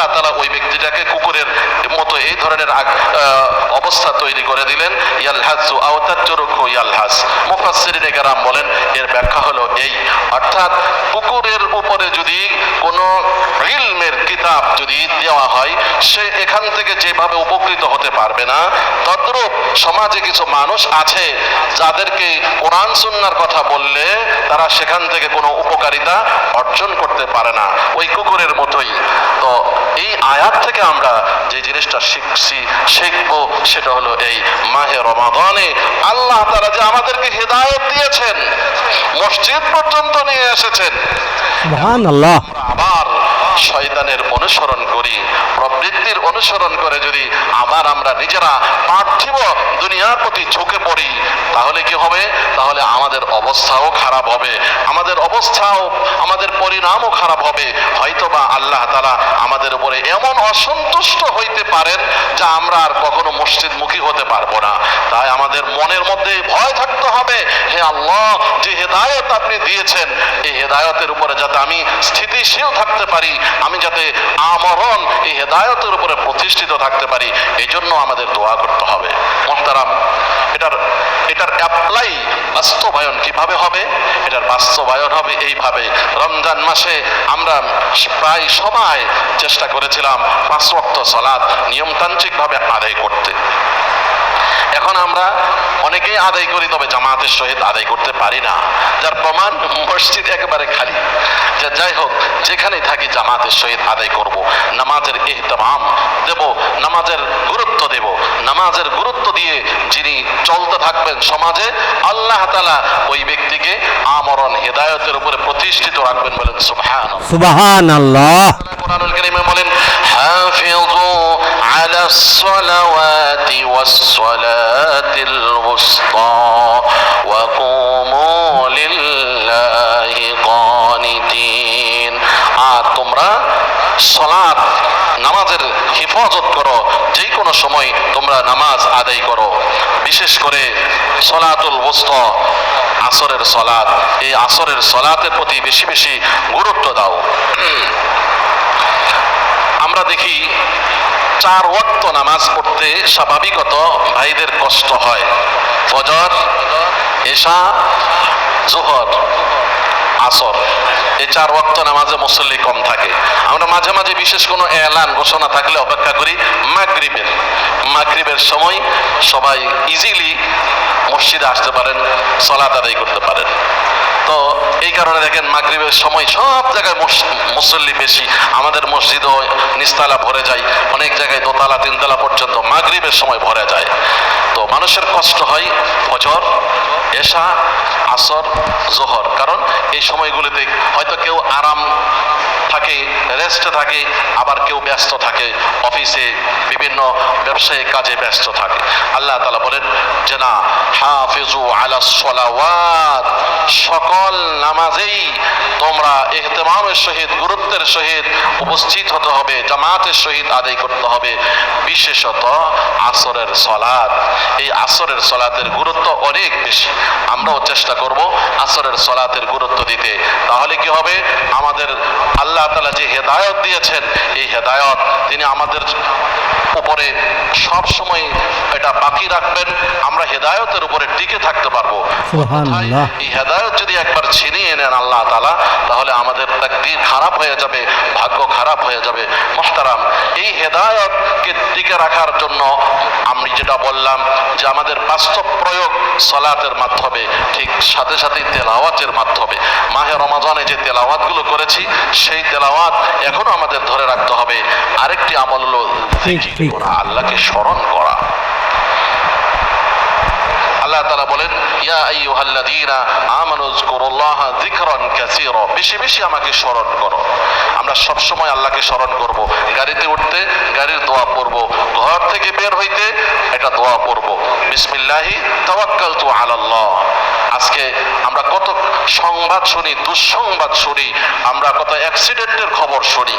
আল্লাহ তালা ওই ব্যক্তিটাকে কুকুরের মতো এই ধরনের অবস্থা তৈরি করে দিলেন। ইয়ালহাজু। মুফাসসিরিন কেরাম বলেন, এর ব্যাখ্যা হলো এই। অর্থাৎ কুকুরের উপরে যদি কোনো ইলমের কিতাব যদি দেওয়া হয়, সে এখান থেকে যেভাবে উপকৃত হতে পারবে না, তদ্রূপ সমাজে কিছু মানুষ আছে যাদেরকে কোরআন সুন্নার কথা বললে তারা সেখান থেকে কোনো উপকারিতা অর্জন করতে পারে না। ওই কুকুরের মতোই। তো এই আয়াত থেকে আমরা যে জিনিসটা শিখছি শিখব সেটা হলো এই মাহে রমাদানে আল্লাহ তারা যে আমাদেরকে হেদায়ত দিয়েছেন মসজিদ পর্যন্ত নিয়ে এসেছেন। আবার শয়তানের অনুসরণ করি প্রবৃত্তির অনুসরণ করে যদি আবার আমরা নিজেরা পার্থিব দুনিয়ার প্রতি ঝুঁকে পড়ি, তাহলে কি হবে? তাহলে আমাদের অবস্থাও খারাপ হবে, আমাদের অবস্থাও, আমাদের পরিণামও খারাপ হবে। হয়তোবা আল্লাহ তালা আমাদের উপরে এমন অসন্তুষ্ট হইতে পারেন যা আমরা আর কখনো মসজিদমুখী হতে পারব না। তাই আমাদের মনের মধ্যে ভয় থাকতে হবে, হে আল্লাহ, যে হেদায়ত আপনি দিয়েছেন, এই হেদায়তের উপরে যাতে আমি স্থিতিশীল থাকতে পারি, আমি যাতে আমরণ এই হেদায়তের উপরে প্রতিষ্ঠিত থাকতে পারি এই জন্য আমাদের দোয়া করতে হবে। মোহতারাম, এটার এটার অ্যাপ্লাই বাস্তবায়ন কীভাবে হবে? এটার বাস্তবায়ন হবে এইভাবে। রমজান মাসে আমরা প্রায় সবাই চেষ্টা করেছিলাম পাঁচ সলাদ নিয়মতান্ত্রিকভাবে আদায় করতে। এখন আমরা অনেকেই আদায় করি, তবে জামাতের সহিত আদায় করতে পারি না। যার প্রমাণ মসজিদ একেবারে খালি। যে যাই হোক, যেখানেই থাকি জামাতের সহিত আদায় করব। নামাজের ইহতমাম দেব, নামাজের গুরুত্ব দেব। নামাজের গুরুত্ব দিয়ে যিনি চলতে থাকবেন সমাজে আল্লাহ তালা ওই ব্যক্তিকে আমরণ হেদায়তের উপরে প্রতিষ্ঠিত রাখবেন বলেন সুবহান সুবহান আল্লাহ কোরআনুল কারীমে বলেন হাফিজু আলা আর তোমরা সলাত নামাজের হেফাজত করো। সময় তোমরা নামাজ আদায় করো। বিশেষ করে সলাতুল ওসতা আসরের সলাত এই আসরের সলাতের প্রতি বেশি বেশি গুরুত্ব দাও। আমরা দেখি চার ওয়াক্ত নামাজ পড়তে স্বাভাবিকত ভাইদের কষ্ট হয়। ফজর, এশা, জোহর। আসর, এই চার ওয়াক্ত নামাজে মুসল্লি কম থাকে। আমরা মাঝে মাঝে বিশেষ কোনো এলান ঘোষণা থাকলে অপেক্ষা করি মাগরিবের। মাগরিবের সময় সবাই ইজিলি মসজিদে আসতে পারেন, সলাত আদায় করতে পারেন। তো এই কারণে দেখেন মাগরিবের সময় সব জায়গায় মুস- মুসল্লি বেশি। আমাদের মসজিদও নিস্তালা ভরে যায়, অনেক জায়গায় দোতলা, তিনতলা পর্যন্ত মাগরিবের সময় ভরে যায়। তো মানুষের কষ্ট হয় ফজর, এশা, আসর, জোহর। কারণ এই সময়গুলিতে হয়তো কেউ আরাম থাকে রেস্টে থাকে, আবার কেউ ব্যস্ত থাকে, অফিসে বিভিন্ন ব্যবসায়িক কাজে ব্যস্ত থাকে। আল্লাহ তালা বলেন, যে না হাফিজু আলা সলাওয়াত, সকল নামাজেই তোমরা ইহতেমামের সহিত, গুরুত্বের সহিত উপস্থিত হতে হবে, জামাতের সহিত আদায় করতে হবে। বিশেষত আসরের সলাদ এই আসরের সলাতের গুরুত্ব অনেক বেশি। আমরাও চেষ্টা করব আসরের সলাতের গুরুত্ব দিতে। তাহলে কি হবে? আমাদের আল্লাহ তালা যে হেদায়ত দিয়েছেন এই হেদায়ত তিনি আমাদের উপরে সব সময় এটা বাকি রাখবেন। আমরা হেদায়তের উপরে টিকে থাকতে পারব। এই হেদায়ত যদি একবার ছিনিয়ে নেন আল্লাহ তালা তাহলে আমাদের তাকদীর খারাপ হয়ে যাবে ভাগ্য খারাপ হয়ে যাবে। মোহতারাম এই হেদায়তকে টিকে রাখার জন্য আমি যেটা বললাম যে আমাদের বাস্তব প্রয়োগ সলাতের মাধ্যমে। ঠিক সাথে সাথে তেলাওয়াতের মাধ্যমে। মাহে রমাজানে যে তেলাওয়াতগুলো করেছি সেই তেলাওয়াত এখনও আমাদের ধরে রাখতে হবে। আরেকটি আমল হলো আল্লাহকে স্মরণ করা। আল্লাহ তালা বলেন ইয়া আইয়ুহাল্লাযীনা আমানু যকুরুল্লাহা যিকরান কাসীরা। বেশি বেশি আমাকে স্মরণ করো। আমরা সব সময় আল্লাহকে স্মরণ করব। গাড়িতে উঠতে গাড়ির দোয়া পড়ব। ঘর থেকে বের হইতে এটা দোয়া পড়ব। বিসমিল্লাহি তাওয়াক্কালতু আলাল্লাহ। আজকে আমরা কত সংবাদ শুনি, দুঃসংবাদ শুনি, আমরা কত অ্যাক্সিডেন্টের খবর শুনি।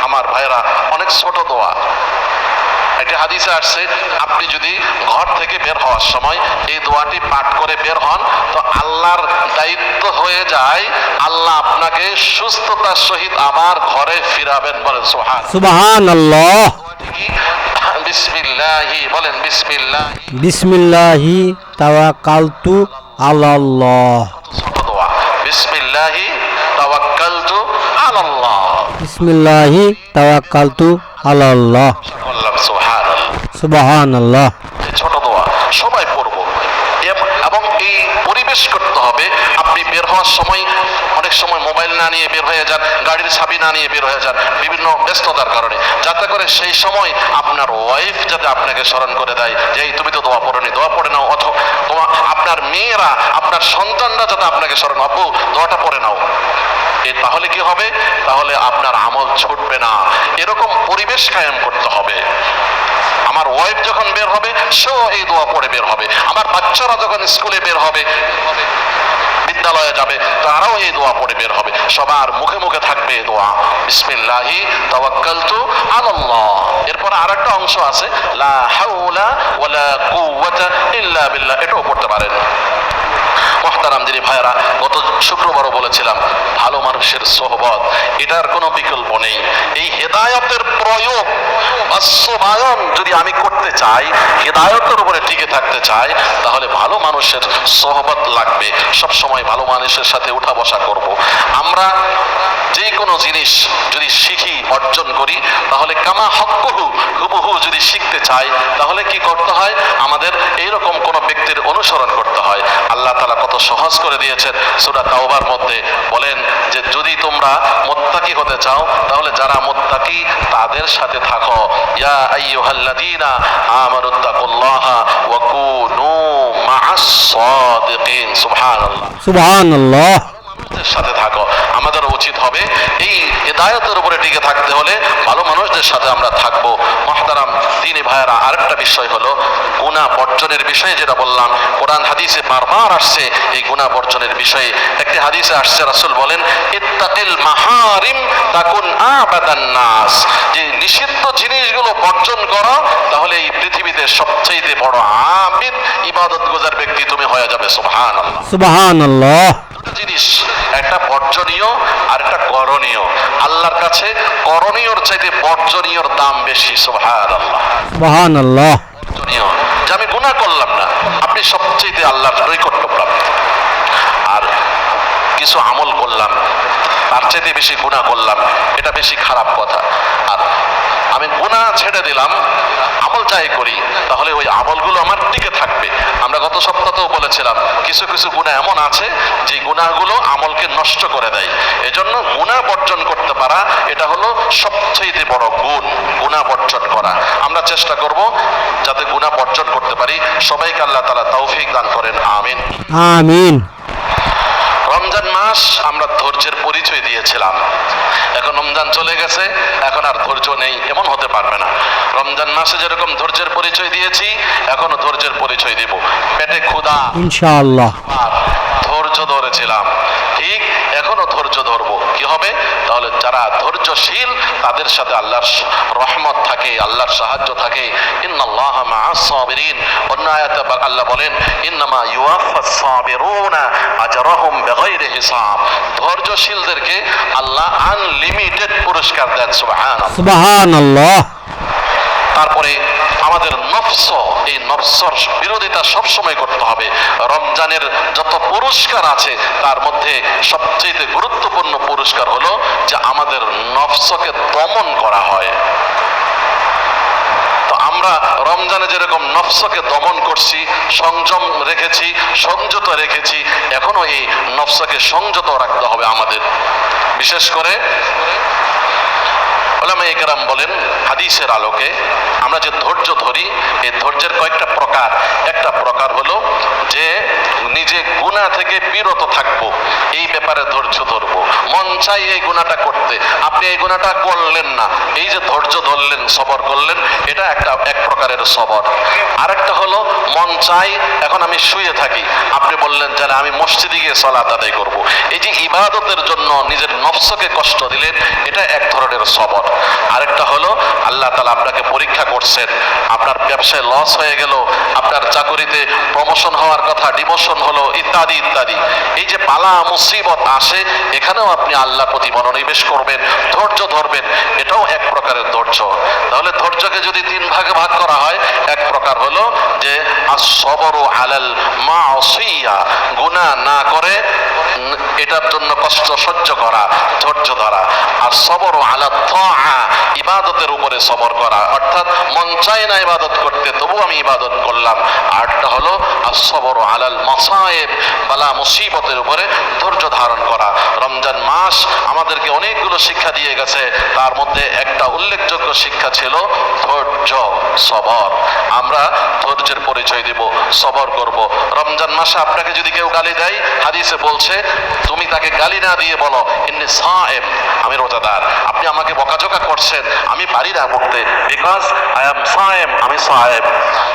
আমার ভাইরা অনেক ছোট দোয়া। একটা হাদিসে আসছে, আপনি যদি ঘর বের হওয়ার সময় এই দোয়াটি পাঠ করে বের হন। তো আল্লাহর দায়িত্ব হয়ে যায় আল্লাহ আপনাকে সুস্থতার সহিত আবার ঘরে ফিরাবেন বলেন সোহান সুবহান আল্লাহ বিসমিল্লাহি বলেন বিসমিল্লাহি। বিসমিল্লাহি তাওয়াক্কালতু আলাল্লাহ। দোয়া। বিসমিল্লাহি তাওয়াক্কালতু আলাল্লাহ। বিসমিল্লাহি তাওয়াক্কালতু আলাল্লাহ। বললাম সুবহানাল্লাহ সুবহান আল্লাহ এই ছোট দোয়া সবাই পড়ব। এবং এই পরিবেশ করতে হবে। আপনি বের হওয়ার সময় অনেক সময় মোবাইল না নিয়ে বের হয়ে যান, গাড়ির ছাবি না নিয়ে বের হয়ে যান, বিভিন্ন ব্যস্ততার কারণে। যাতে করে সেই সময় আপনার ওয়াইফ যাতে আপনাকে স্মরণ করে দেয় যে, এই, তুমি তো দোয়া পড়নি, দোয়া পড়ে নাও অথবা তোমার আপনার মেয়েরা, আপনার সন্তানরা যাতে আপনাকে স্মরণ আব্বু দোয়াটা পড়ে নাও। তাহলে কি হবে? তাহলে আপনার আমল ছুটবে না। এরকম পরিবেশ কায়েম করতে হবে। আমার ওয়াইফ যখন বের হবে সেও এই দোয়া পড়ে বের হবে। আমার বাচ্চারা যখন স্কুলে বের হবে, বিদ্যালয়ে যাবে, তারাও এই দোয়া পড়ে বের হবে। সবার মুখে মুখে থাকবে এই দোয়া। বিসমিল্লাহি তাওয়াক্কালতু আলাল্লাহ। এরপর আরেকটা অংশ আছে, লা হাওলা ওয়ালা কুওয়াতা ইল্লা বিল্লাহ। এটাও পড়তে পারেন। মহতারাম দিনী ভাইরা গত শুক্রবারও বলেছিলাম, ভালো মানুষের সোহবত, এটার কোনো বিকল্প নেই। এই হেদায়তের প্রয়োগ বাস্তবায়ন যদি আমি করতে চাই, হেদায়তের উপরে টিকে থাকতে চাই, তাহলে ভালো মানুষের সোহবত লাগবে। সব সময় ভালো মানুষের সাথে উঠা বসা করব। আমরা যে কোনো জিনিস যদি শিখি, অর্জন করি, তাহলে কামা হক্কহু, হুবহু যদি শিখতে চাই, তাহলে কি করতে হয়? আমাদের এইরকম কোন ব্যক্তির অনুসরণ করতে হয়। আল্লাহ তালা কত সহজ করে দিয়েছেন সুরা তাওবার মধ্যে। বলেন যে, যদি তোমরা মোত্তাকি হতে চাও, তাহলে যারা মোত্তাকি, তাদের সাথে থাকো। ইয়া আইয়ুহাল্লাযীনা আমানুত্তাকুল্লাহা ওয়া কুনু মা'আস সাদিকিন সুবহানাল্লাহ। সুবহান মানুষদের সাথে থাকো। আমাদের উচিত হবে এই হেদায়তের উপরে টিকে থাকতে হলে ভালো মানুষদের সাথে আমরা থাকব। মহতারাম দিনী ভাইয়েরা, আরেকটা বিষয় হলো গুণা বর্জনের বিষয়ে যেটা বললাম। কোরআন হাদিসে বারবার আসছে এই গুণা বর্জনের বিষয়ে। একটি হাদিসে আসছে, রাসুল বলেন, ইত্তাকিল মাহারিম তাকুন আবাদান নাস। যে নিষিদ্ধ জিনিসগুলো বর্জন করো, তাহলে এই পৃথিবীতে সবচেয়ে বড় আবিদ ইবাদত গুজার ব্যক্তি তুমি হয়ে যাবে। সুবহানাল্লাহ। সুবহান আল্লাহ দুটো জিনিস একটা বর্জনীয় আর একটা করণীয়। আল্লাহর কাছে করণীয়র চাইতে বর্জনীয়র দাম বেশি সোহার আল্লাহ মহান আল্লাহ বর্জনীয়। যে আমি গুণা করলাম না আপনি সবচেয়ে আল্লাহর নৈকট্য প্রাপ্ত। আর কিছু আমল করলাম, তার চাইতে বেশি গুনাহ করলাম, এটা বেশি খারাপ কথা। আর আমি গুনাহ ছেড়ে দিলাম, আমল যাই করি, তাহলে ওই আমলগুলো আমার টিকে থাকবে। আমরা গত সপ্তাহেও বলেছিলাম, কিছু কিছু গুণা এমন আছে, যে গুণাগুলো আমলকে নষ্ট করে দেয়। এজন্য গুণা বর্জন করতে পারা, এটা হলো সবচেয়ে বড় গুণ গুণা বর্জন করা। আমরা চেষ্টা করব যাতে গুণা বর্জন করতে পারি। সবাইকে আল্লাহ তালা তৌফিক দান করেন, আমিন। আমিন। মাস আমরা ধৈর্যের পরিচয় দিয়েছিলাম। এখন রমজান চলে গেছে এখন আর ধৈর্য নেই এমন হতে পারবে না। রমজান মাসে যেরকম ধৈর্যের পরিচয় দিয়েছি এখনও ধৈর্যের পরিচয় দিব। পেটে ক্ষুধা ইনশাআল্লাহ। ধৈর্য ধরেছিলাম। ঠিক এখনও ধৈর্য ধরবো। কি হবে? তাহলে যারা ধৈর্যশীল তাদের সাথে আল্লাহর রহমত থাকে আল্লাহর সাহায্য থাকে। ইন্নাল্লাহ অন্য আয়াতে আল্লাহ বলেন ইন্নামা ইউয়াফাস সাবিরুনা আজরাহুম বিগাইরি হিসাব। ধৈর্যশীলদেরকে আল্লাহ আনলিমিটেড পুরস্কার দেন সুবহানাল্লাহ। সুবহান আল্লাহ তারপরে আমাদের নফস এই নফসর বিরোধিতা সবসময় করতে হবে। রমজানের যত পুরস্কার আছে, তার মধ্যে সবচেয়ে গুরুত্বপূর্ণ পুরস্কার হলো যে আমাদের নফসকে দমন করা হয়। আমরা রমজানে যেরকম নফসকে দমন করছি, সংযম রেখেছি, সংযত রেখেছি এখনও এই নফসকে সংযত রাখতে হবে আমাদের। বিশেষ করে ওলামা একরাম বলেন, হাদিসের আলোকে আমরা যে ধৈর্য ধরি, এই ধৈর্যের কয়েকটা প্রকার। একটা প্রকার হলো যে নিজে গুণা থেকে বিরত থাকব, এই ব্যাপারে ধৈর্য ধরবো। মন চাই এই গুণাটা করতে। আপনি এই গুণাটা করলেন না, এই যে ধৈর্য ধরলেন, সবর করলেন, এটা একটা এক প্রকারের সবর। আরেকটা হলো মন চাই, এখন আমি শুয়ে থাকি। আপনি বললেন যে আমি মসজিদে গিয়ে সলাত আদায় করব। এই যে ইবাদতের জন্য নিজের নফসকে কষ্ট দিলেন, এটা এক ধরনের সবর। আরেকটা হলো, আল্লাহ তালা আপনাকে পরীক্ষা করছেন, আপনার ব্যবসায় লস হয়ে গেল, আপনার চাকরিতে প্রমোশন হওয়ার কথা ডিমোশন হলো, ইত্যাদি ইত্যাদি। এই যে বালা মুসিবত আসে, এখানেও আপনি আল্লাহ প্রতি মনোনিবেশ করবেন, ধৈর্য ধরবেন, এটাও এক প্রকারের ধৈর্য। তাহলে ধৈর্যকে যদি তিন ভাগে ভাগ করা হয়, এক প্রকার হলো আসবর আলাল মা অসইয়া গুনাহ না করে এটার জন্য কষ্ট সহ্য করা, ধৈর্য ধরা। আর সবর আলা ইবাদতের উপরে সবর করা। অর্থাৎ মন চায় না ইবাদত করতে তবু আমি ইবাদত করলাম। আরটা হলো আসবর আলাল মাসায়েব, বালা মুসিবতের উপরে ধৈর্য ধারণ করা। রমজান মাস আমাদেরকে অনেকগুলো শিক্ষা দিয়ে গেছে। তার মধ্যে একটা উল্লেখযোগ্য শিক্ষা ছিল ধৈর্য সবর। আমরা ধৈর্যের পরিচয় দেব, সবর করব। রমজান মাসে আপনাকে যদি কেউ গালি দেয়, হাদিসে বলছে, তুমি তাকে গালি না দিয়ে বলো, ইন্নি সাহেব আমি রোজাদার। আপনি আমাকে বকাঝোকা করছেন, আমি পারি না করতে বিকজ আই এম সাহেব আমি সাহেব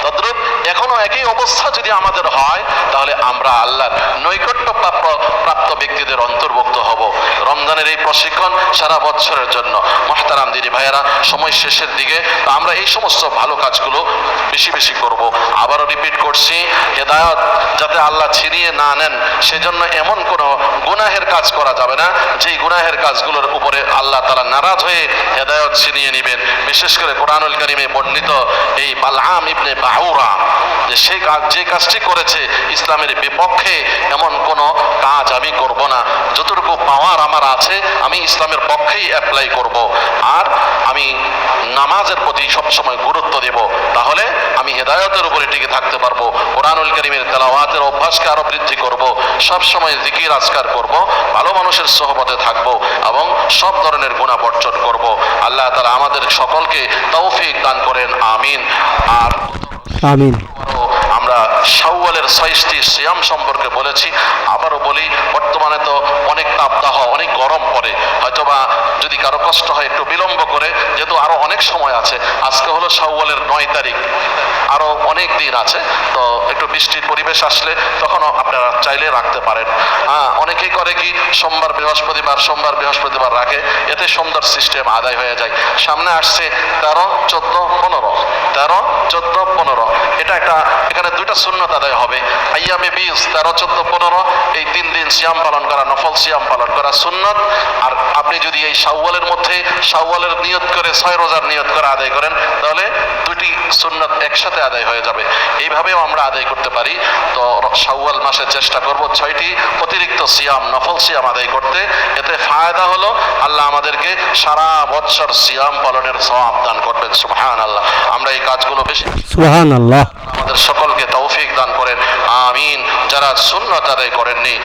তদ্রুপ, এখনও একই অবস্থা যদি আমাদের হয়, তাহলে আমরা আল্লাহর নৈকট্য প্রাপ্ত প্রাপ্ত ব্যক্তিদের অন্তর্ভুক্ত হব রমজানের এই প্রশিক্ষণ সারা বছরের জন্য। মহতারাম দিদি ভাইয়েরা, সময় শেষের দিকে আমরা এই সমস্ত ভালো কাজগুলো বেশি বেশি করব। আবারও রিপিট করছি, হেদায়ত যাতে আল্লাহ ছিনিয়ে না নেন, সেজন্য এমন কোনো গুনাহের কাজ করা যাবে না, যেই গুনাহের কাজগুলোর উপরে আল্লাহ তালা নারাজ হয়ে হেদায়ত ছিনিয়ে নেবেন। বিশেষ করে কোরআনুল কারিমে বর্ণিত এই বালআম ইবনে বাউরা যে সেই কাজ যে কাজটি করেছে ইসলামের বিপক্ষে, এমন কোনো কাজ আমি করব না। যতটুকু পাওয়ার আমার আছে, আমি ইসলামের পক্ষেই অ্যাপ্লাই করব। আর আমি নামাজের প্রতি সবসময় গুরুত্ব দেব। তাহলে আমি হেদায়তের উপরে টিকে থাকতে পারব। কোরআনুল করিমের তেলাওয়াতের অভ্যাসকে আরও বৃদ্ধি করব। সবসময় জিকির আজকার করব। ভালো মানুষের সহবতে থাকব এবং সব ধরনের গুণা বর্জন করব। আল্লাহ তালা আমাদের সকলকে তৌফিক দান করেন। আমিন। আর আমিন। আমরা শাওয়ালের ছয়টি সিয়াম সম্পর্কে বলেছি। আবারও বলি, বর্তমানে তো অনেক তাপদাহ অনেক গরম পড়ে। হয়তোবা যদি কারও কষ্ট হয়, একটু বিলম্ব করে, যেহেতু আরও অনেক সময় আছে। আজকে হলো শাওয়ালের নয় তারিখ। আরও অনেক দিন আছে, তো একটু বৃষ্টির পরিবেশ আসলে তখনও আপনারা চাইলে রাখতে পারেন। হ্যাঁ অনেকেই করে কি, সোমবার, বৃহস্পতিবার সোমবার, বৃহস্পতিবার রাখে। এতে সুন্দর সিস্টেম আদায় হয়ে যায়। সামনে আসছে তেরো, চোদ্দ, পনেরো। তেরো, চোদ্দ, পনেরো। এটা একটা, এখানে দুইটা শূন্যত আদায় হবে। আইয়ামে বিশ তেরো চোদ্দ পনেরো এই তিন দিন সিয়াম পালন করা নফল সিয়াম পালন করা সুন্নত। আর আপনি যদি এই শাওয়ালের মধ্যে শাওয়ালের নিয়ত করে ছয় রোজার নিয়ত করে আদায় করেন তাহলে দুটি সুন্নত একসাথে আদায় হয়ে যাবে। এইভাবেও আমরা আদায় করতে পারি। তো শাওয়াল মাসে চেষ্টা করব ছয়টি অতিরিক্ত সিয়াম নফল সিয়াম আদায় করতে। এতে ফায়দা হলো আল্লাহ আমাদেরকে সারা বৎসর সিয়াম পালনের সওয়াব দান করবেন। সুবহান আল্লাহ আমরা এই কাজগুলো বেশি সুবহান আল্লাহ আমাদের সকলকে তৌফিক দান করেন। আমিন। যারা শূন্য আদায় করেননি